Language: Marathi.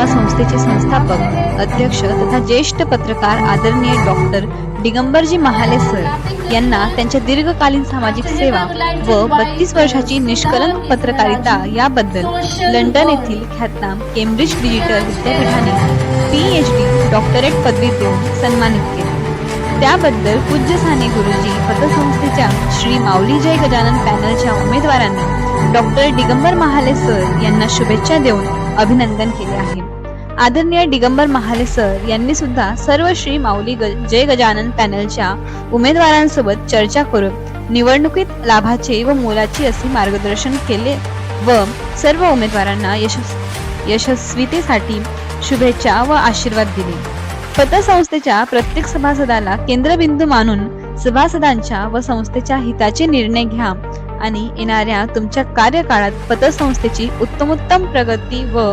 सेवा संस्थेचे संस्थापक अध्यक्ष तथा ज्येष्ठ पत्रकार आदरणीय डॉक्टर दिगंबरजी महाले सर यांना त्यांच्या दीर्घकालीन सामाजिक सेवा व बत्तीस वर्षाची निष्कलंक पत्रकारिता याबद्दल लंडन येथील ख्यातनाम केम्ब्रिज डिजिटल विद्यापीठाने पी एच डी डॉक्टरेट पदवी देऊन सन्मानित केले. त्याबद्दल पूज्य साने गुरुजी पतसंस्थेच्या श्री माऊली जय गजानन पॅनलच्या उमेदवारांनी डॉक्टर दिगंबर महाले सर यांना शुभेच्छा देऊन अभिनंदन केले आहे आदरणीय दिगंबर महाले सर यांनी सुद्धा सर्व श्री माऊली जय गजानन पॅनलच्या उमेदवारांसोबत चर्चा करून निवडणुकीत लाभाचे व मोलाचे असे मार्गदर्शन केले व सर्व उमेदवारांना यशस् यशस्वीतेसाठी शुभेच्छा व आशीर्वाद दिले. पतसंस्थेच्या प्रत्येक सभासदाला केंद्रबिंदू मानून सभासदांच्या व संस्थेच्या हिताचे निर्णय घ्या आणि येणाऱ्या तुमच्या कार्यकाळात पतसंस्थेची उत्तमोत्तम प्रगती व